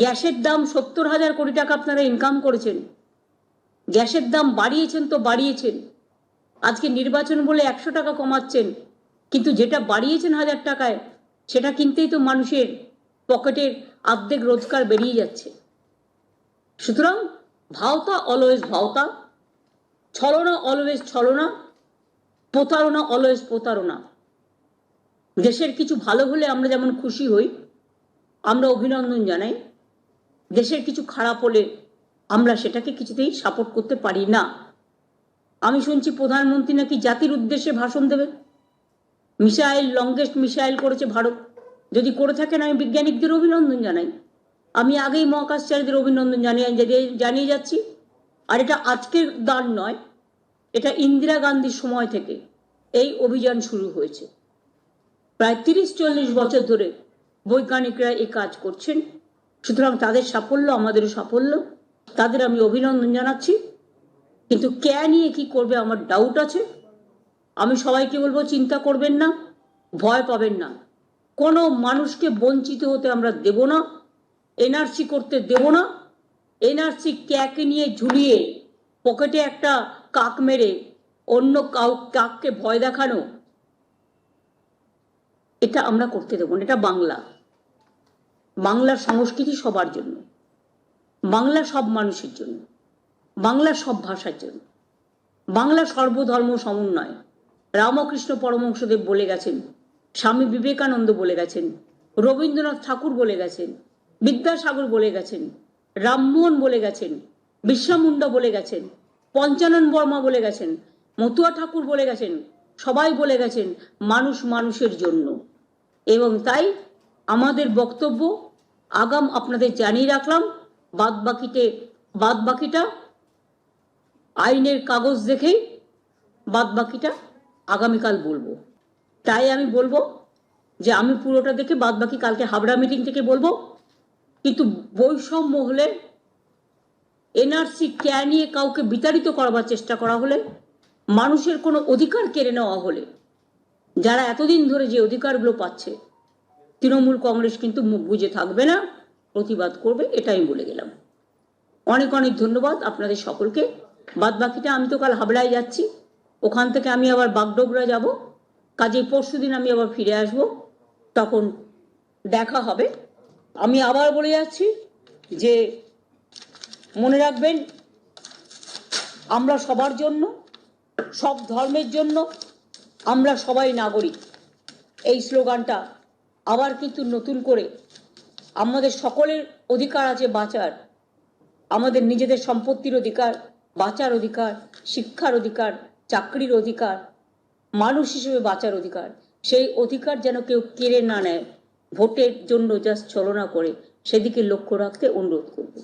গ্যাসের দাম সত্তর হাজার কোটি টাকা আপনারা ইনকাম করেছেন। গ্যাসের দাম বাড়িয়েছেন তো বাড়িয়েছেন। আজকে নির্বাচন বলে একশো টাকা কমাচ্ছেন, কিন্তু যেটা বাড়িয়েছেন হাজার টাকায়, সেটা কিনতেই তো মানুষের পকেটের অর্ধেক রোজগার বেরিয়ে যাচ্ছে। সুতরাং ভাওতা অলওয়েজ ভাওতা, ছলনা অলওয়েজ ছলনা, প্রতারণা অলওয়েজ প্রতারণা। দেশের কিছু ভালো হলে আমরা যেমন খুশি হই, আমরা অভিনন্দন জানাই। দেশের কিছু খারাপ হলে আমরা সেটাকে কিছুতেই সাপোর্ট করতে পারি না। আমি শুনছি প্রধানমন্ত্রী নাকি জাতির উদ্দেশ্যে ভাষণ দেবেন মিসাইল লংগেস্ট মিসাইল করেছে ভারত। যদি করে থাকেন, আমি বিজ্ঞানিকদের অভিনন্দন জানাই। আমি আগেই মহাকাশচারীদের অভিনন্দন জানিয়ে জানিয়ে- যাচ্ছি। আর এটা আজকের দান নয়, এটা ইন্দিরা গান্ধীর সময় থেকে এই অভিযান শুরু হয়েছে। প্রায় তিরিশ চল্লিশ বছর ধরে বৈজ্ঞানিকরা এই কাজ করছেন। সুতরাং তাদের সাফল্য আমাদেরও সাফল্য। তাদের আমি অভিনন্দন জানাচ্ছি। কিন্তু কে নিয়ে কি করবে আমার ডাউট আছে। আমি সবাইকে বলব, চিন্তা করবেন না, ভয় পাবেন না। কোনো মানুষকে বঞ্চিত হতে আমরা দেব না, এনআরসি করতে দেব না। এনআরসি ক্যাকে নিয়ে ঝুলিয়ে পকেটে একটা কাক মেরে অন্য কাউ কাককে ভয় দেখানো, এটা আমরা করতে দেবো না, এটা বাংলা। বাংলার সংস্কৃতি সবার জন্য, বাংলা সব মানুষের জন্য, বাংলা সব ভাষার জন্য, বাংলা সর্বধর্ম সমন্বয়। রামকৃষ্ণ পরমংশদেব বলে গেছেন, স্বামী বিবেকানন্দ বলে গেছেন, রবীন্দ্রনাথ ঠাকুর বলে গেছেন, বিদ্যাসাগর বলে গেছেন রামমোহন বলে গেছেন বিশ্বামুন্ডা বলে গেছেন, পঞ্চানন বর্মা বলে গেছেন, মতুয়া ঠাকুর বলে গেছেন, সবাই বলে গেছেন মানুষ মানুষের জন্য। এবং তাই আমাদের বক্তব্য আগাম আপনাদের জানিয়ে রাখলাম। বাদ বাকিতে বাদ বাকিটা আইনের কাগজ দেখেই বাদ বাকিটা আগামীকাল বলব। তাই আমি বলব যে আমি পুরোটা দেখে বাদ বাকি কালকে হাবড়া মিটিং থেকে বলব। কিন্তু বৈষম্য হলে এনআরসি ক্যা নিয়ে কাউকে বিতাড়িত করবার চেষ্টা করা হলে, মানুষের কোনো অধিকার কেড়ে নেওয়া হলে, যারা এতদিন ধরে যে অধিকারগুলো পাচ্ছে তৃণমূল কংগ্রেস কিন্তু মুখ বুঝে থাকবে না, প্রতিবাদ করবে এটা আমি বলে গেলাম। অনেক অনেক ধন্যবাদ আপনাদের সকলকে। বাদ বাকিটা আমি তো কাল হাবড়ায় যাচ্ছি, ওখান থেকে আমি আবার বাগডোগরা যাব কাজে পরশু দিন আমি আবার ফিরে আসব, তখন দেখা হবে। আমি আবার বলে যাচ্ছি যে, মনে রাখবেন, আমরা সবার জন্য, সব ধর্মের জন্য আমরা সবাই নাগরিক। এই স্লোগানটা আবার কিন্তু নতুন করে আমাদের সকলের অধিকার আছে বাঁচার। আমাদের নিজেদের সম্পত্তির অধিকার, বাঁচার অধিকার, শিক্ষার অধিকার, চাকরির অধিকার, মানুষ হিসেবে বাঁচার অধিকার। সেই অধিকার যেন কেউ কেড়ে না নেয়। ভোটের জন্য জাস্ট ছলনা করে সেদিকে লক্ষ্য রাখতে অনুরোধ করব।